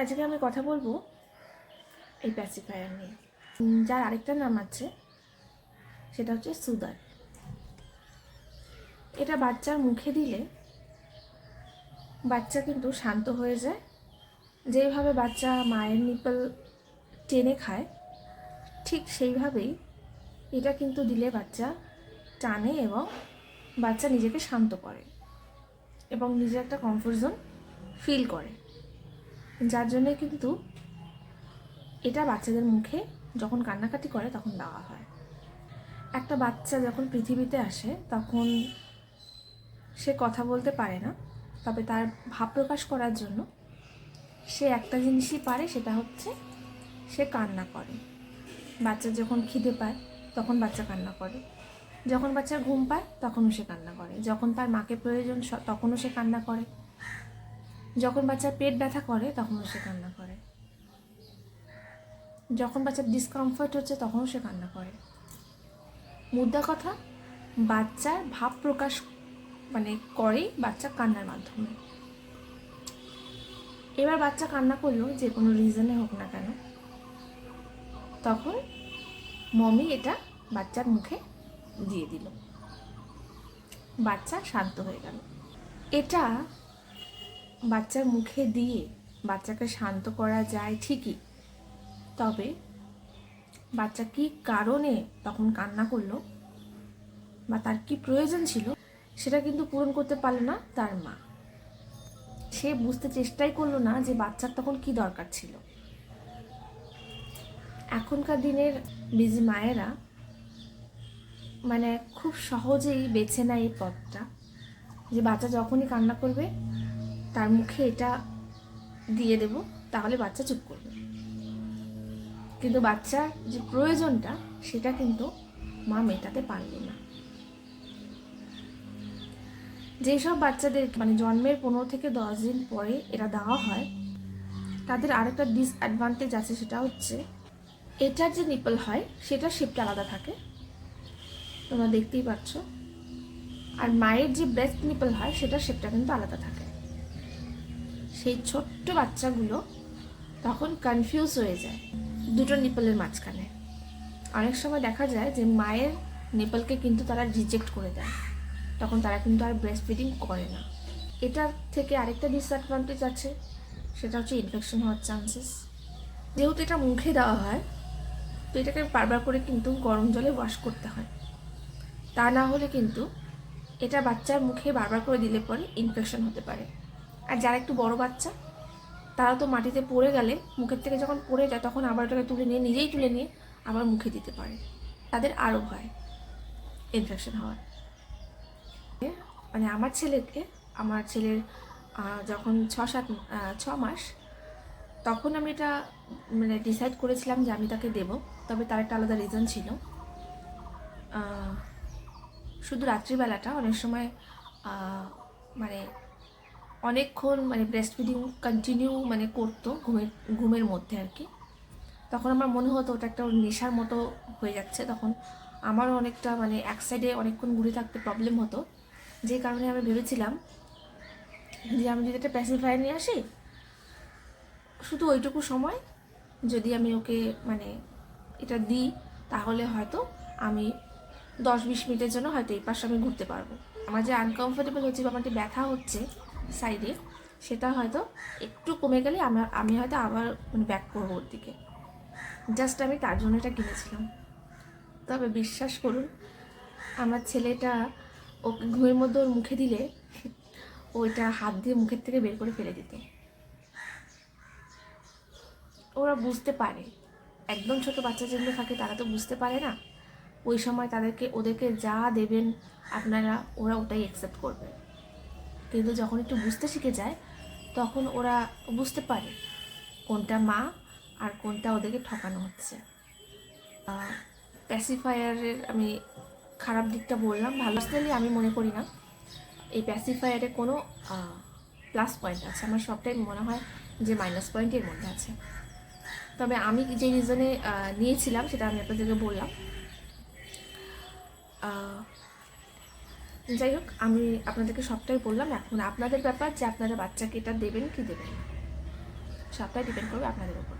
আজকে আমি কথা বলব এই প্যাসিফায়ার নিয়ে। যার আরেকটা নাম আছে, সেটা হচ্ছে সুদার। এটা বাচ্চার মুখে দিলে বাচ্চা কিন্তু শান্ত হয়ে যায়। যেইভাবে বাচ্চা মায়ের নিপল টেনে খায়, ঠিক সেইভাবেই এটা কিন্তু দিলে বাচ্চা টানে এবং বাচ্চা নিজেকে শান্ত করে এবং নিজের একটা কমফোর্ট জোন ফিল করে। যার জন্যে কিন্তু এটা বাচ্চাদের মুখে যখন কান্নাকাটি করে তখন দেওয়া হয়। একটা বাচ্চা যখন পৃথিবীতে আসে তখন সে কথা বলতে পারে না, তবে তার ভাব প্রকাশ করার জন্য সে একটা জিনিসই পারে, সেটা হচ্ছে সে কান্না করে। বাচ্চা যখন খিদে পায় তখন বাচ্চা কান্না করে। যখন বাচ্চার ঘুম পায় তখনও সে কান্না করে। যখন তার মাকে প্রয়োজন তখনও সে কান্না করে। যখন বাচ্চার পেট ব্যথা করে, তখনও সে কান্না করে। যখন বাচ্চার ডিসকমফর্ট হচ্ছে, তখনও সে কান্না করে। মুদ্রা কথা, বাচ্চার ভাব প্রকাশ মানে করেই বাচ্চা কান্নার মাধ্যমে। এবার বাচ্চা কান্না করল, যে কোনো রিজনে হোক না কেন, তখন মমি এটা বাচ্চার মুখে দিয়ে দিল। বাচ্চা শান্ত হয়ে গেল। এটা বাচ্চার মুখে দিয়ে বাচ্চাকে শান্ত করা যায় ঠিকই। তবে বাচ্চা কি কারণে তখন কান্না করল বা তার কি প্রয়োজন ছিল সেটা কিন্তু পূরণ করতে পারল না তার মা। সে বুঝতে চেষ্টাই করল না যে বাচ্চার তখন কি দরকার ছিল। এখনকার দিনের বিজি মায়েরা মানে খুব সহজেই বেছে নেয় এই পথটা যে বাচ্চা যখনই কান্না করবে তার মুখে এটা দিয়ে দেব, তাহলে বাচ্চা চুপ করবে। কিন্তু বাচ্চার যে প্রয়োজনটা, সেটা কিন্তু মা মেটাতে পারবে না। যেসব বাচ্চাদের মানে জন্মের পনেরো থেকে দশ দিন পরে এটা দেওয়া হয়, তাদের আরেকটা ডিসঅ্যাডভান্টেজ আছে, সেটা হচ্ছে এটার যে নিপল হয়, সেটার শেপটা আলাদা থাকে। তোমরা দেখতেই পাচ্ছ। আর মায়ের যে ব্রেস্ট নিপল হয়, সেটার শেপটা কিন্তু আলাদা থাকে। সেই ছোট্ট বাচ্চাগুলো তখন কনফিউজ হয়ে যায় দুটো নিপলের মাঝখানে। অনেক সময় দেখা যায় যে মায়ের নেপালকে কিন্তু তারা রিজেক্ট করে দেয়। তখন তারা কিন্তু আর ব্রেস্ট ফিডিং করে না। এটার থেকে আরেকটা ডিসঅ্যাডভান্টেজ আছে, সেটা হচ্ছে ইনফেকশন হওয়ার চান্সেস যেহেতু এটা মুখে দেওয়া হয়, তো এটাকে বারবার করে কিন্তু গরম জলে ওয়াশ করতে হয়। তা না হলে কিন্তু এটা বাচ্চার মুখে বারবার করে দিলে পরে ইনফেকশন হতে পারে। আর যারা একটু বড় বাচ্চা, তারা তো মাটিতে পড়ে গেলে মুখের থেকে যখন পড়ে যায়, তখন আবার ওটাকে তুলে নিয়ে, নিজেই তুলে নিয়ে আবার মুখে দিতে পারে। তাদের আরও ভয় ইনফেকশন হওয়ার। মানে আমার ছেলেকে, আমার ছেলের যখন ছ সাত ছ মাস, তখন আমি এটা মানে ডিসাইড করেছিলাম যে আমি তাকে দেব। তবে তার একটা আলাদা রিজন ছিল। শুধু রাত্রিবেলাটা, অনেক সময় মানে অনেকক্ষণ মানে ব্রেস্ট ফিডিং কন্টিনিউ মানে করতো ঘুমের ঘুমের মধ্যে আর কি। তখন আমার মনে হতো ওটা একটা নেশার মতো হয়ে যাচ্ছে। তখন আমারও অনেকটা মানে এক সাইডে অনেকক্ষণ ঘুরে থাকতে প্রবলেম হতো। যে কারণে আমি ভেবেছিলাম যে আমি যদি একটা প্যাসিফায়ার নিয়ে আসি, শুধু ওইটুকু সময় যদি আমি ওকে মানে এটা দিই, তাহলে হয়তো আমি দশ বিশ মিনিটের জন্য হয়তো এই পাশে আমি ঘুরতে পারব। আমার যে আনকমফোর্টেবল হচ্ছে বা আমার যে ব্যথা হচ্ছে সাইডে সেটা হয়তো একটু কমে গেলে আমার আমি হয়তো আবার মানে ব্যাক করব ওর দিকে। জাস্ট আমি তার জন্য এটা কিনেছিলাম। তবে বিশ্বাস করুন, আমার ছেলেটা ওকে ঘুমের মধ্যে ওর মুখে দিলে ওইটা হাত দিয়ে মুখের থেকে বের করে ফেলে দিত। ওরা বুঝতে পারে। একদম ছোট বাচ্চা যেগুলো থাকে তারা তো বুঝতে পারে না। ওই সময় তাদেরকে, ওদেরকে যা দেবেন আপনারা, ওরা ওটাই অ্যাকসেপ্ট করবে। কিন্তু যখন একটু বুঝতে শিখে যায়, তখন ওরা বুঝতে পারে কোনটা মা আর কোনটা ওদেরকে ঠকানো হচ্ছে। প্যাসিফায়ারের আমি খারাপ দিকটা বললাম, ভালো। আসলে আমি মনে করি না। এই প্যাসিফায়ারে কোনো প্লাস পয়েন্ট আছে। আমার সবটাই মনে হয় যে মাইনাস পয়েন্টের মধ্যে আছে। তবে আমি যে রিজনে নিয়েছিলাম, সেটা আমি আপনাদেরকে বললাম। যাই হোক, আমি আপনাদেরকে সবটাই বললাম। এখন আপনাদের ব্যাপার যে আপনারা বাচ্চাকে এটা দেবেন কি দেবেন সবটাই ডিপেন্ড করবে আপনাদের উপর।